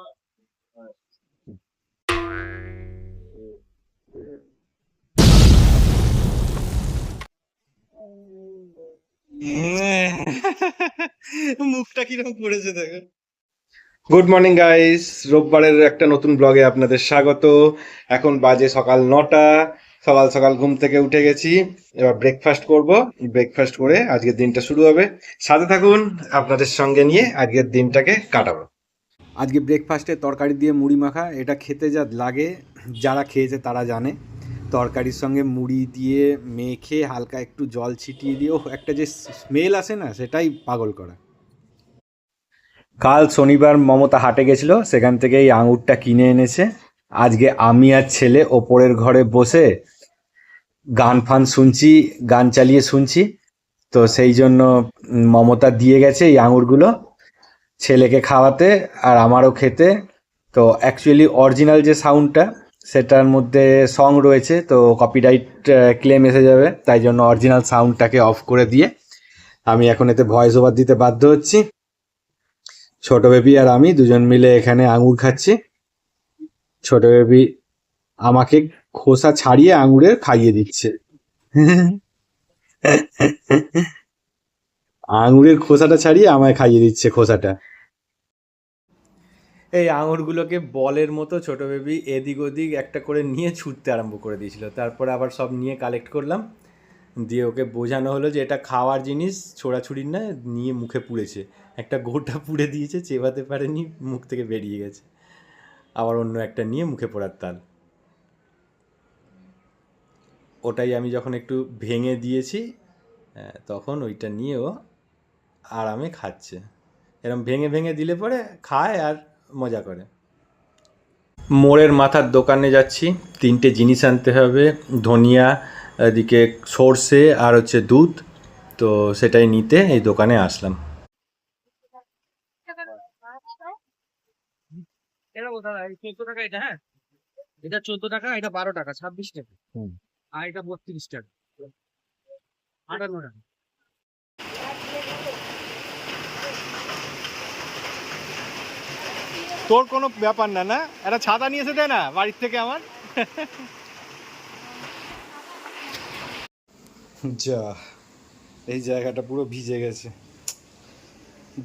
মুখটা কীরকম দেখো। গুড মর্নিং গাইস রোববারের একটা নতুন ব্লগে আপনাদের স্বাগত। এখন বাজে সকাল নটা। সকাল সকাল ঘুম থেকে উঠে গেছি। এবার ব্রেকফাস্ট করব। ব্রেকফাস্ট করে আজকের দিনটা শুরু হবে। সাথে থাকুন, আপনাদের সঙ্গে নিয়ে আজকের দিনটাকে কাটাবো। আজকে ব্রেকফাস্টে তরকারি দিয়ে মুড়ি মাখা, এটা খেতে যা লাগে, যারা খেয়েছে তারা জানে। তরকারির সঙ্গে মুড়ি দিয়ে মেখে হালকা একটু জল ছিটিয়ে দিয়েও একটা যে স্মেল আসে না, সেটাই পাগল করা। কাল শনিবার মমতা হাটে গেছিল, সেখান থেকে এই আঙুরটা কিনে এনেছে। আজকে আমি আর ছেলে ওপরের ঘরে বসে গান ফান শুনছি, গান চালিয়ে শুনছি। তো সেই জন্য মমতা দিয়ে গেছে এই আঙুরগুলো। ছেলেকে খাওয়াতে আর আমারও খেতে। তো অ্যাকচুয়ালি অরিজিনাল যে সাউন্ডটা সেটার মধ্যে সং রয়েছে, তো কপিরাইট ক্লেম এসে যাবে, তাই জন্য অরিজিনাল সাউন্ডটাকে অফ করে দিয়ে আমি এখন এতে ভয়েস ওভার দিতে বাধ্য হচ্ছি। ছোট বেবি আর আমি দুজন মিলে এখানে আঙুর খাচ্ছি। ছোট বেবি আমাকে খোসা ছাড়িয়ে আঙুরের খাইয়ে দিচ্ছে। আঙুরের খোসাটা ছাড়িয়ে আমায় খাইয়ে দিচ্ছে খোসাটা। এই আঙুরগুলোকে বলের মতো ছোট বেবি এদিক ওদিক একটা করে নিয়ে ছুটতে আরম্ভ করে দিয়েছিল। তারপরে আবার সব নিয়ে কালেক্ট করলাম। দিয়ে ওকে বোঝানো হলো যে এটা খাওয়ার জিনিস, ছোড়াছুড়ির না নিয়ে মুখে পুড়েছে। একটা গোটা পুড়ে দিয়েছে, চেবাতে পারেনি, মুখ থেকে বেরিয়ে গেছে। আবার অন্য একটা নিয়ে মুখে পড়ার তাল। ওটাই আমি যখন একটু ভেঙে দিয়েছি তখন ওইটা নিয়েও আরামে খাচ্ছে। এরকম ভেঙে ভেঙে দিলে পরে খায় আর মজা করে। মোড়ের মাথার দোকানে যাচ্ছি তিনটে জিনিস আনতে হবে ধনিয়া এদিকে সর্ষে আর হচ্ছে দুধ তো সেটাই নিতে এই দোকানে আসলাম। এটা চোদ্দ টাকা এটা হ্যাঁ? এটা চোদ্দ টাকা এটা বারো টাকা ছাব্বিশ টাকা। আর এটা বত্রিশ টাকা। আটান্ন টাকা। তোর কোনো ব্যাপার না না? একটা ছাতা নিয়ে এসে না, বাড়ির থেকে আমার। যা, এই জায়গাটা পুরো ভিজে গেছে।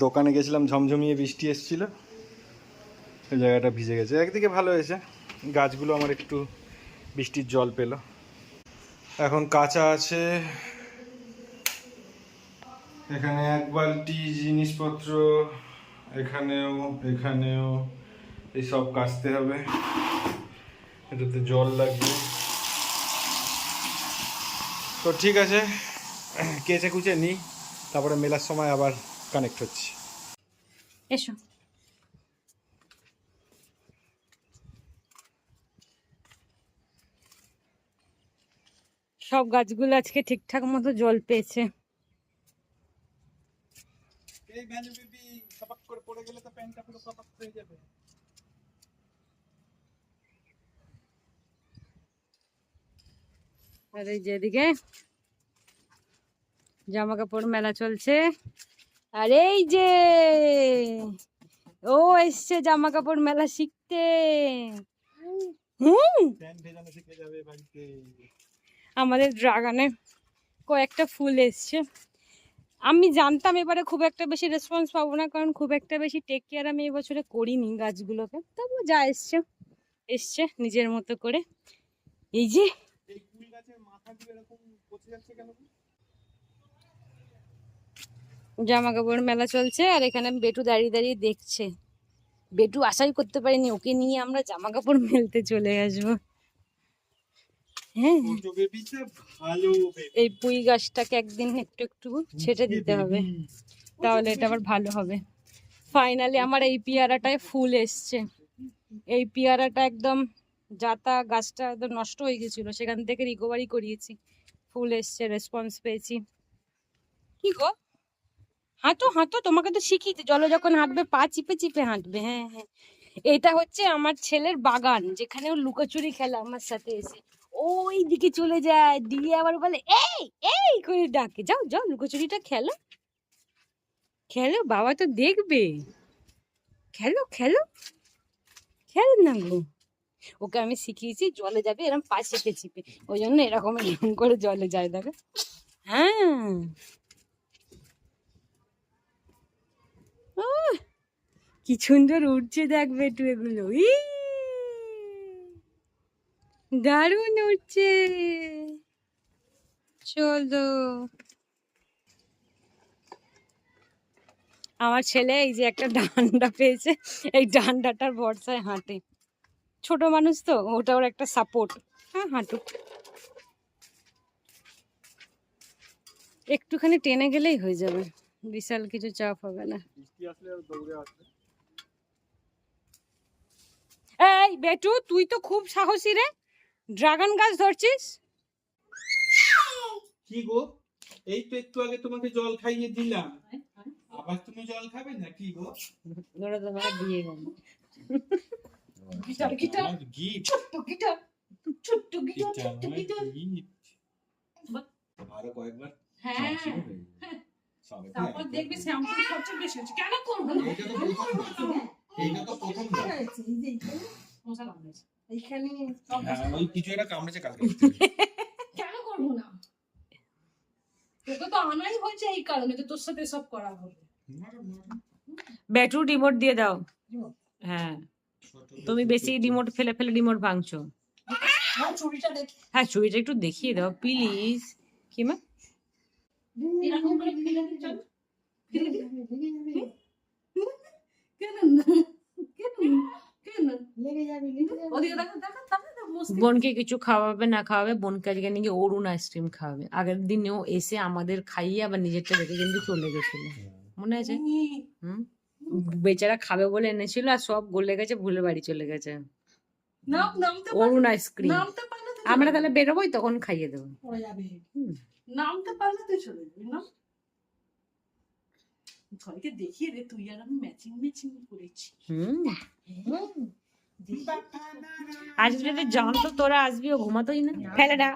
দোকানে গেছিলাম, ঝমঝমিয়ে বৃষ্টি এসেছিল। এই জায়গাটা ভিজে গেছে। একদিকে ভালো হয়েছে। গাছগুলো আমার একটু বৃষ্টির জল পেল। এখন কাঁচা আছে। এখানে এক বালতি জিনিসপত্র এখানেও এখানেও এইসব কাচতে হবে। এটাতে জল লাগবে। তো ঠিক আছে কেচে কুচে নিই তারপরে মেলার সময় আবার কানেক্ট হচ্ছে। এসো। সব গাছগুলো আজকে ঠিকঠাক মতো জল পেয়েছে। এই করে পড়ে গেলে তো প্যান্টটা পুরো হয়ে যাবে। আর এই যেদিকে জামা কাপড় মেলা চলছে। আর এই যে ও এসছে জামা কাপড় মেলা শিখতে। আমাদের ড্রাগনে কয়েকটা ফুল এসছে। আমি জানতাম এবারে খুব একটা বেশি রেসপন্স পাবো না কারণ খুব একটা বেশি টেক কেয়ার আমি এবছরে করিনি গাছগুলোকে। তবু যা এসছে এসছে নিজের মতো করে। এই যে জামা কাপড় মেলা চলছে আর এখানে বেটু দাঁড়িয়ে দাঁড়িয়ে দেখছে। বেটু আশাই করতে পারিনি ওকে নিয়ে আমরা জামা কাপড় মেলতে চলে আসব। হ্যাঁ। এই পুঁই গাছটাকে একদিন একটু একটু ছেটে দিতে হবে। তাহলে এটা আবার ভালো হবে। ফাইনালি আমার এই পেয়ারাটায় ফুল এসছে। এই পেয়ারাটা একদম যাতা গাছটা একদম নষ্ট হয়ে গেছিল সেখান থেকে রিকভারি করিয়েছি। ফুল এসছে রেসপন্স পেয়েছি। কি গো? হাঁটো হাঁটো তোমাকে তো শিখিয়েছি জলে যখন হাঁটবে পা চিপে চিপে হাঁটবে হ্যাঁ হ্যাঁ। এটা হচ্ছে আমার ছেলের বাগান যেখানে ও লুকোচুরি খেলা আমার সাথে এসে। ওই দিকে চলে যায়, দিয়ে আবার বলে, এই এই! করে ডাকে। যাও যাও, লুকোচুরিটা খেলো। খেলো, বাবা তো দেখবে। খেলো খেলো। খেল না গো। ওকে আমি শিখিয়েছি, জলে যাবে এরকম পা চেপে চেপে ওই জন্য এরকম এরকম করে জলে যায়, দেখো। হ্যাঁ। কি সুন্দর উঠছে দেখ বেটু এগুলো। ই দারুণ উঠছে চলো। আমার ছেলে এই যে একটা ডান্ডা পেয়েছে এই ডান্ডাটার ভরসায় হাঁটে। ছোট মানুষ তো ওটা ওর একটা সাপোর্ট হ্যাঁ হাঁটুক। একটুখানি টেনে গেলেই হয়ে যাবে। বিশাল কিছু চাপ হবে না। এই বেটু তুই তো খুব সাহসী রে। ড্রাগন গাছ ধরছিস? কি গো? এই তো একটু আগে তোমাকে জল খাইয়ে দিলাম। আবার তুমি জল খাবে না কি গো ওরা তোমার দিয়ে গেল গিটার গিটার। গিট। ছোট্ট আরও কয়েকবার হ্যাঁ হয়ে। তো তারপর দেখবি শ্যাম্পুর খরচা বেশি হচ্ছে। কেন করব এইটা তো প্রথম। এইটা তো প্রথম না। মশা কামড়েছে। হ্যাঁ, ওই কিছু একটা কামড়েছে কালকে কেন করব না? তোকে তো আনাই হয়েছে এই কারণে তো তোর সাথে সব করা হবে। মারো, মারো। ব্যাটু রিমোট দিয়ে দাও। হ্যাঁ। তুমি বেশি রিমোট ফেলে ফেলে রিমোট ভাঙছো। হ্যাঁ চুরিটা একটু দেখিয়ে দাও প্লিজ কি মা? এরকম করে ফেলে দিই চল ফেলে দিই কেন? না কেন কেন লেগে যাবে ওদিকে দেখো দেখো দেখো দেখো মস্তি বোনকে কিছু খাওয়াবে না খাওয়াবে বোনকে আজকে নাকি অরুণ আইসক্রিম খাওয়াবে। আগের দিনেও এসে আমাদের খাইয়ে আবার নিজেরটা রেখে কিন্তু চলে গেছিল। মনে আছে? হুম। বেচারা খাবে বলে এনেছিল আর সব গলে গেছে ভুলে বাড়ি চলে গেছে। Arun ice cream. আমরা তাহলে বেরোবোই তখন খাইয়ে দেবো। নামতে পারলে তুই চলে যাবি না? সবাইকে দেখিয়ে রে তুই আর আমি ম্যাচিং ম্যাচিং করেছি হুম। আজকে যদি জানতো তোরা আসবি ও ঘুমাতোই না। ফেলে দা।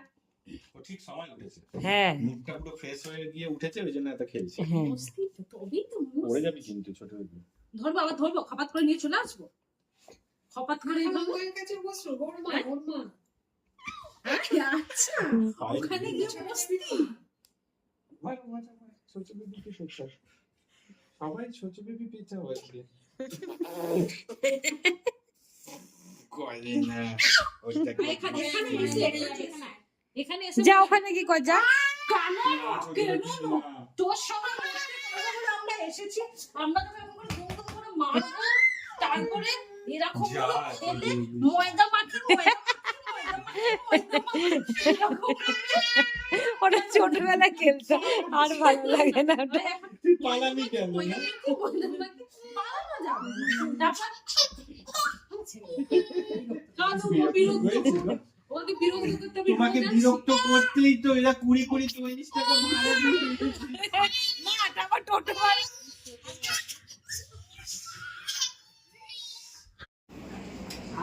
ও ঠিক সময় উঠেছে। হ্যাঁ। মুখটা পুরো ফ্রেশ হয়ে গিয়ে উঠেছে ওই জন্য এত খেলছে। হ্যাঁ। মস্তি তো, তবেই তো পড়ে যাবি কিন্তু ছোট বেবি ধরবো আবার ধরবো খপাত করে নিয়ে চলে আসব। খপাত করে এইভাবে- হ্যাঁ? আচ্ছা। সবাই ছোট বেবি পেঁচা বলছে করে না ওইটা কি- এখানে এখানে এসে এখানে- এখানে এসে যা ওখানে কি কর যা। তোর সঙ্গে আমরা এসেছি। আমরা করে মারবো তারপরে এরকম খেলে ময়দা মাখি ওটা ছোটবেলায় খেলতো আর ভালো লাগে না ওটা। কেন ময়দা না? মাখি, ময়দা মাখি, পালানো যাবে না। তারপর কাঁদো, ও বিরক্ত হয়েছিল? ওকে বিরক্ত করতে আমি তোমাকে বিরক্ত করতেই তো এরা কুড়ি কুড়ি চল্লিশ টাকা ভাড়া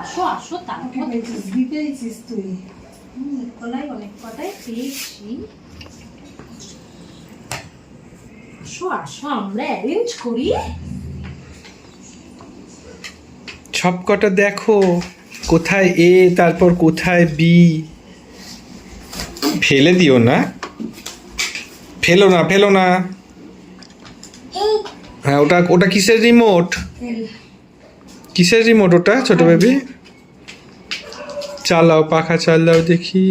আসো আসো তুই। কলাই অনেক কটাই পেয়েছি। আসো আসো আমরা অ্যারেঞ্জ করি। সব কটা দেখো। কোথায় এ তারপর কোথায় বি ফেলে দিও না। ফেলো না ফেলো না। হ্যাঁ ওটা ওটা কিসের রিমোট কিসের রিমোট ওটা ছোট বেবি চালাও পাখা চালাও দেখি।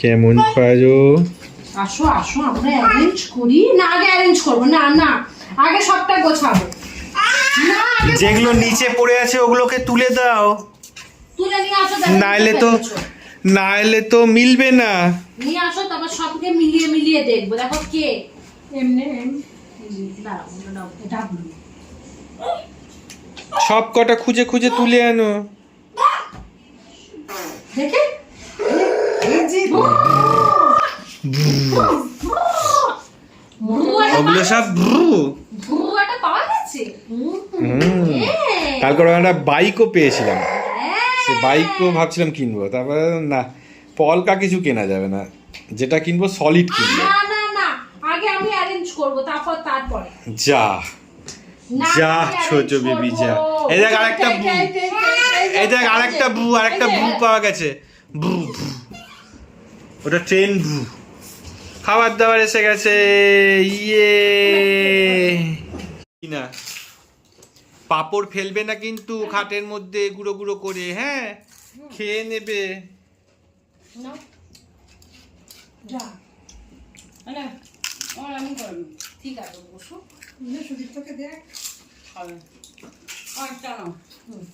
কেমন পারো? আসো আসো আমরা অ্যারেঞ্জ করি। না আগে অ্যারেঞ্জ করব না না। আগে সবটা গোছাবো। যেগুলো নিচে পড়ে আছে ওগুলোকে তুলে দাও। তুলে নিয়ে আসো নাইলে তো। নাইলে তো মিলবে না। নিয়ে আসো তারপর সবকে মিলিয়ে মিলিয়ে দেখব। দেখো কে? এমনি সব কটা খুঁজে খুঁজে তুলে আনো। দেখে? ওগুলো সব ভ্রু। হ্যাঁ। কালকে একটা বাইকও পেয়েছিলাম। সে বাইকও ভাবছিলাম কিনবো তারপরে না পলকা কিছু কেনা যাবে না যেটা কিনবো সলিড কিনবো। না না না আগে আমি অ্যারেঞ্জ করব তারপর তারপরে। যা যা ছোট বেবি যা। এই দেখ আরেকটা এইটা। এই দেখ আরেকটা ভু আরেকটা ভু পাওয়া গেছে। বু ওটা ট্রেন ভু খাবার দাবার এসে গেছে ইয়ে। কি না? পাপড় ফেলবে না কিন্তু খাটের মধ্যে গুঁড়ো গুঁড়ো করে হ্যাঁ? খেয়ে নেবে। ঠিক আছে বসো। সুদীপ্তকে দেখ। খাবে আর টানো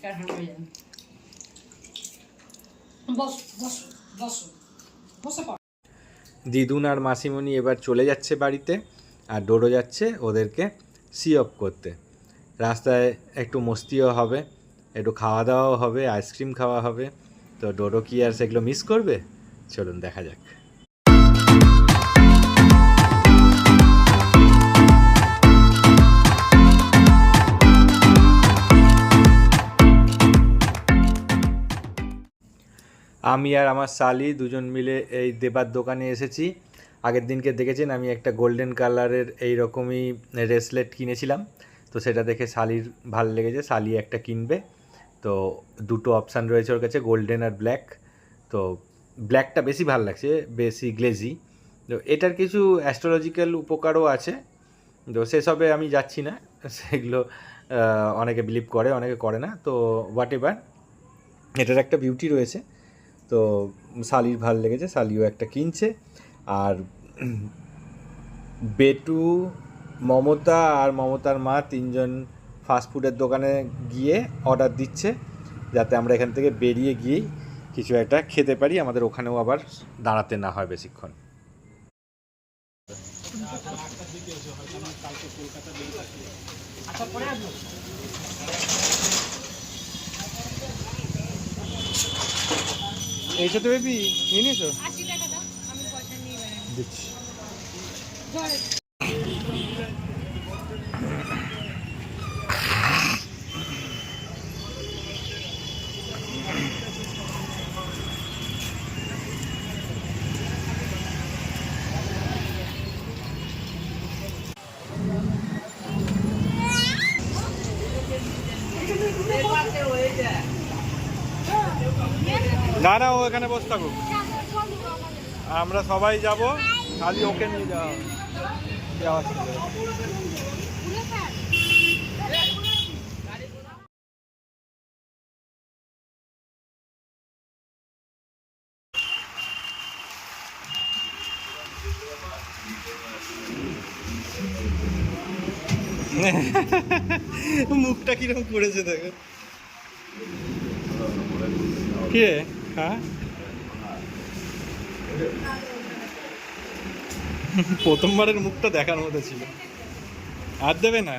টানো যাবে? বস বস বসো। বসে পড়ো। দিদুন আর মাসিমণি এবার চলে যাচ্ছে বাড়িতে আর ডোডো যাচ্ছে ওদেরকে সি অফ করতে। রাস্তায় একটু মস্তিও হবে, একটু খাওয়া দাওয়াও হবে, আইসক্রিম খাওয়া হবে। তো ডোডো কি আর সেগুলো মিস করবে? চলুন দেখা যাক। আমি আর আমার শালি দুজন মিলে এই দেবার দোকানে এসেছি। আগের দিনকে দেখেছেন আমি একটা গোল্ডেন কালারের এই রকমই রেসলেট কিনেছিলাম। তো সেটা দেখে শালির ভালো লেগেছে। শালি একটা কিনবে। তো দুটো অপশান রয়েছে ওর কাছে গোল্ডেন আর ব্ল্যাক তো ব্ল্যাকটা বেশি ভালো লাগছে, বেশি গ্লেজি তো এটার কিছু অ্যাস্ট্রোলজিক্যাল উপকারও আছে। তো সেসবে আমি যাচ্ছি না। সেগুলো অনেকে বিলিভ করে, অনেকে করে না। তো হোয়াট এভার এটার একটা বিউটি রয়েছে। তো শালির ভালো লেগেছে, শালিও একটা কিনছে। আর বেটু মমতা আর মমতার মা তিনজন ফাস্টফুডের দোকানে গিয়ে অর্ডার দিচ্ছে যাতে আমরা এখান থেকে বেরিয়ে গিয়েই কিছু একটা খেতে পারি আমাদের ওখানেও আবার দাঁড়াতে না হয় বেশিক্ষণ। এইসব তো বেবি নিয়ে নিয়েছো? দিচ্ছি। না না, ও এখানে বসে থাকুক। আমরা সবাই যাব, খালি ওকে নিয়ে যাওয়া। যাওয়া মুখটা কীরকম করেছে দেখো। কে? হ্যাঁ? প্রথমবারের মুখটা দেখার মতো ছিল। আর দেবে না?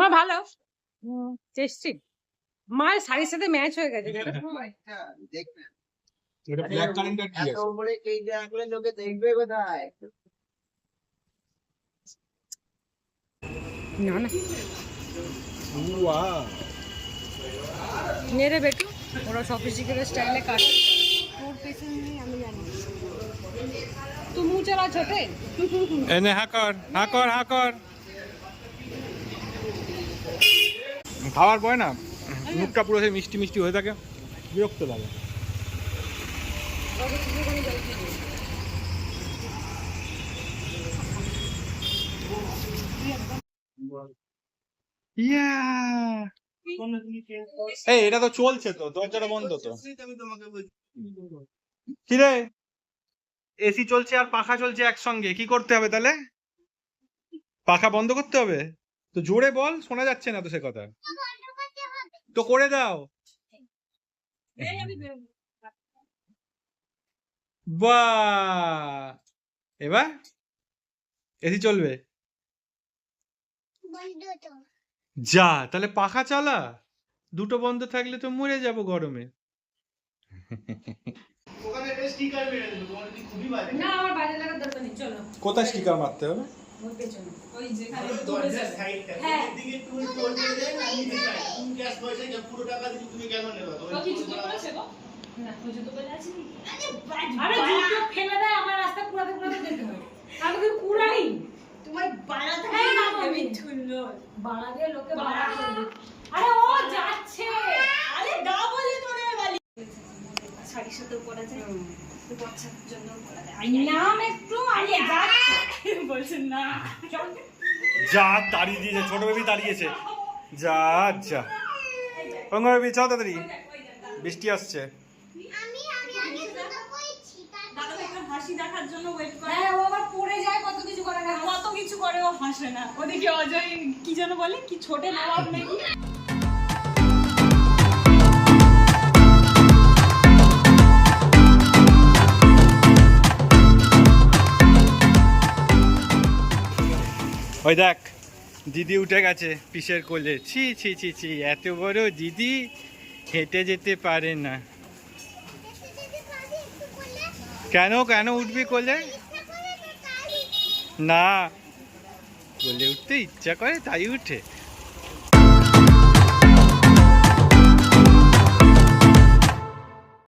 মা ভালো? টেস্টি মায়ের শাড়ির সাথে ম্যাচ হয়ে গেছে। এটা ব্ল্যাক কারেন্টার কি আছে? না না বেটু ওরা সফিস্টিকেটেড স্টাইলে কাটে। তোর পেছন আমি জানি কর কর কর খাওয়ার পরে না মুখটা পুরো সেই মিষ্টি মিষ্টি হয়ে থাকে। বিরক্ত লাগে। এই এটা তো চলছে তো দরজাটা বন্ধ তো। কি রে এসি চলছে আর পাখা চলছে একসঙ্গে, কি করতে হবে তাহলে? পাখা বন্ধ করতে হবে? তো জোরে বল, শোনা যাচ্ছে না তো সে কথা। তো করে দাও। এবার এসি চলবে। যা, তাহলে পাখা চালা। দুটো বন্ধ থাকলে তো মরে যাব গরমে। না আমার বাজে লাগার দরকার নেই চলো কোথায় স্টিকার মারতে হবে পেছনে ওই যেখানে হ্যাঁ ও কি জুতো গো? না, ও জুতো পরে আছে নাকি? আরে জুতো ফেলে দেয়, আমার রাস্তা কুড়াতে কুড়াতে যেতে হয়। আমি তো কুড়াই। এই না, আমি বাড়া দিয়ে লোকে বাড়া করবে। আরে ও যাচ্ছে। নাম একটু যাচ্ছি। বলছেন না চল। যা তাড়িয়ে দিয়েছে ছোট বেবি তাড়িয়েছে যা যা। গঙ্গা বেবি চল তাড়াতাড়ি। বৃষ্টি আসছে। দেখার জন্য হ্যাঁ, ও আবার পড়ে যায়, কত কিছু করে না। কত কিছু করে ও হাসে না। ওদিকে অজয় কি যেন বলে কি ছোটে নবাব নাকি? ওই দেখ, দিদি উঠে গেছে পিসের কোলে। ছি ছি ছি ছি, এত বড় দিদি হেঁটে যেতে পারে না। কেন কেন উঠবি কোলে? না, কোলে উঠতে ইচ্ছা করে তাই উঠে।